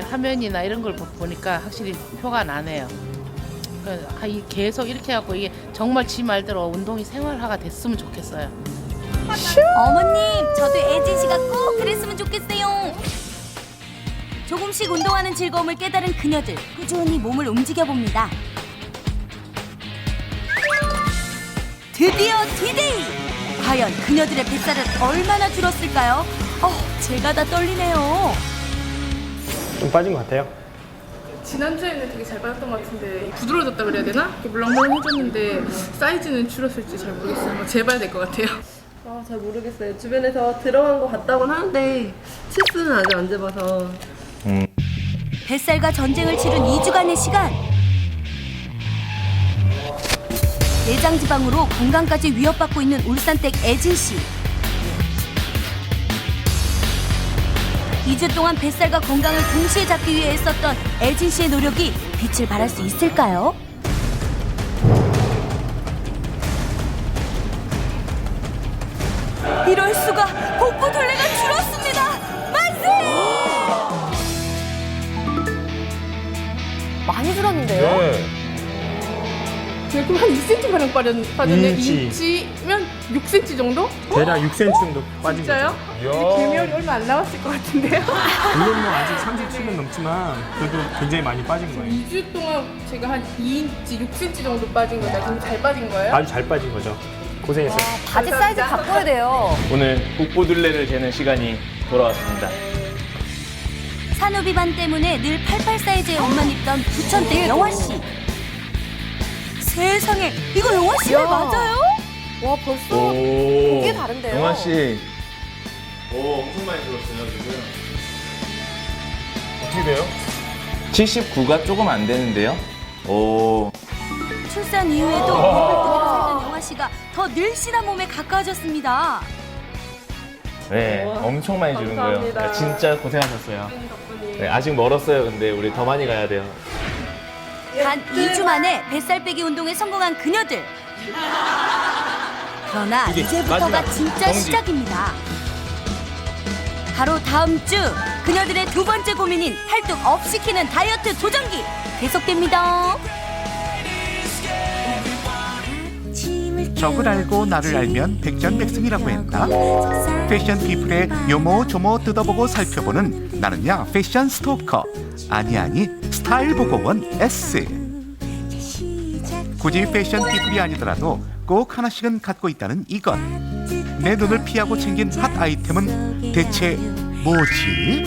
화면이나 이런 걸 보- 보니까 확실히 표가 나네요. 그, 아, 이 계속 이렇게 하고 이게 정말 지 말대로 운동이 생활화가 됐으면 좋겠어요. 어머님, 저도 애진 씨가 꼭 그랬으면 좋겠어요. 조금씩 운동하는 즐거움을 깨달은 그녀들 꾸준히 몸을 움직여 봅니다. 드디어 디데이! 과연 그녀들의 뱃살은 얼마나 줄었을까요? 어, 제가 다 떨리네요. 좀 빠진 것 같아요. 지난주에는 되게 잘 받았던 것 같은데 부드러워졌다 그래야 되나? 이렇게 물렁물렁 해줬는데 사이즈는 줄었을지 잘 모르겠어요. 뭐 재봐야 될것 같아요. 아, 잘 모르겠어요. 주변에서 들어간 것 같다고는 하는데 치수는 아직 안 재봐서 뱃살과 전쟁을 치른 2주간의 시간. 내장 지방으로 건강까지 위협받고 있는 울산댁 애진 씨. 2주 동안 뱃살과 건강을 동시에 잡기 위해 애썼던 애진 씨의 노력이 빛을 발할 수 있을까요? 이럴 수가 복부 둘레가 줄었습니다. 만세! 많이 줄었는데요? 네. 네, 그럼 한 2cm 가량 빠졌, 빠졌네. 인치. 2인치면 6cm 정도? 대략 6cm 정도 빠진 진짜요? 거죠. 이제 계멸이 얼마 안 남았을 것 같은데요? 물론 뭐 아직 37은 넘지만 그래도 굉장히 많이 빠진 거예요. 2주 동안 제가 한 2인치, 6cm 정도 빠진 거다. 지금 잘 빠진 거예요? 아주 잘 빠진 거죠. 고생했어요. 바지 사이즈 바꿔야 돼요. 오늘 복부둘레를 재는 시간이 돌아왔습니다. 산후 비반 때문에 늘 88 사이즈의 옷만 입던 부천댁 영화 씨. 세상에 이거 영화 씨가 야. 맞아요? 와 벌써 오, 이게 다른데요? 영환 씨. 오, 엄청 많이 들었어요, 지금. 어떻게 돼요? 79가 조금 안 되는데요. 오, 출산 이후에도 몸을 살던 영화 씨가 더 늘씬한 몸에 가까워졌습니다. 네, 엄청 많이 주는 거예요. 감사합니다. 진짜 고생하셨어요. 네, 아직 멀었어요. 근데 우리 더 많이 가야 돼요. 단 2주 만에 뱃살 빼기 운동에 성공한 그녀들. 그러나 이게 이제부터가 마지막 진짜 정지. 시작입니다. 바로 다음 주 그녀들의 두 번째 고민인 활동 업 시키는 다이어트 조정기 계속됩니다. 적을 알고 나를 알면 백전백승이라고 했다. 패션 피플의 요모조모 뜯어보고 살펴보는 나는야 패션 스토커 아니 아니 스타일 보고원 S 굳이 패션 피플이 아니더라도 꼭 하나씩은 갖고 있다는 이것 내 눈을 피하고 챙긴 핫 아이템은 대체 뭐지?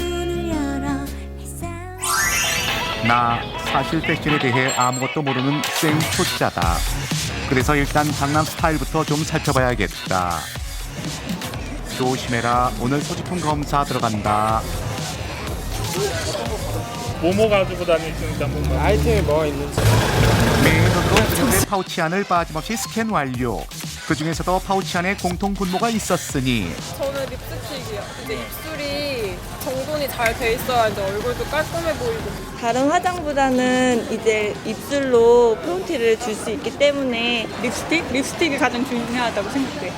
나 사실 패션에 대해 아무것도 모르는 생초짜다. 그래서 일단 강남 스타일부터 좀 살펴봐야겠다. 조심해라. 오늘 소지품 검사 들어간다. 뭐뭐 가지고 일단 보면 아이템이 뭐가 있는지. 파우치 안을 빠짐없이 스캔 완료. 그 중에서도 파우치 안에 공통 분모가 있었으니 저는 립스틱이요. 근데 입술이 정돈이 잘 돼 있어야 이제 얼굴도 깔끔해 보이고. 다른 화장보다는 이제 입술로 프론티를 줄 수 있기 때문에 립스틱? 립스틱이 가장 중요하다고 생각해요.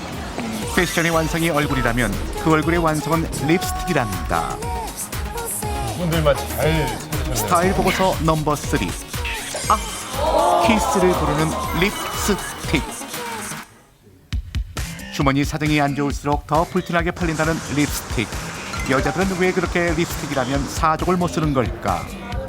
패션의 완성이 얼굴이라면 그 얼굴의 완성은 립스틱이란다. 분들만 잘 찾으셨네요. 스타일 보고서 넘버 3. 아, 키스를 부르는 립스틱. 주머니 사정이 안 좋을수록 더 불티나게 팔린다는 립스틱. 여자들은 왜 그렇게 립스틱이라면 사족을 못 쓰는 걸까?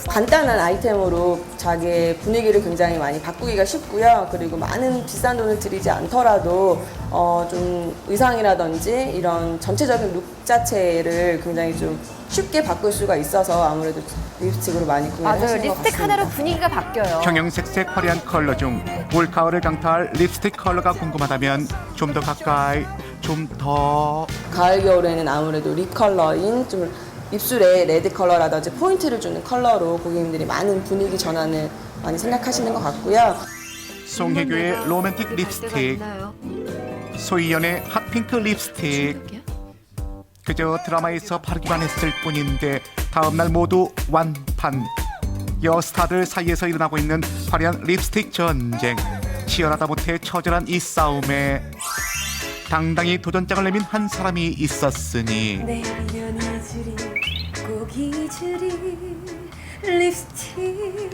간단한 아이템으로 자기의 분위기를 굉장히 많이 바꾸기가 쉽고요. 그리고 많은 비싼 돈을 들이지 않더라도 어, 좀 의상이라든지 이런 전체적인 룩 자체를 굉장히 좀 쉽게 바꿀 수가 있어서 아무래도 립스틱으로 많이 맞아요. 구매하시는 것 립스틱 같습니다. 하나로 분위기가 바뀌어요. 형형색색 화려한 컬러 중 올 가을을 강타할 립스틱 컬러가 궁금하다면 좀 더 가까이, 좀 더. 가을 겨울에는 아무래도 립 컬러인 좀 입술에 레드 컬러라든지 포인트를 주는 컬러로 고객님들이 많은 분위기 전환을 많이 생각하시는 것 같고요. 송혜교의 로맨틱 립스틱, 소희연의 핫핑크 립스틱. 그저 드라마에서 바르기만 했을 뿐인데 다음 날 모두 완판. 여스타들 사이에서 일어나고 있는 화려한 립스틱 전쟁. 치열하다 못해 처절한 이 싸움에 당당히 도전장을 내민 한 사람이 있었으니. 내면 이슬이 꼭 고기 줄이 립스틱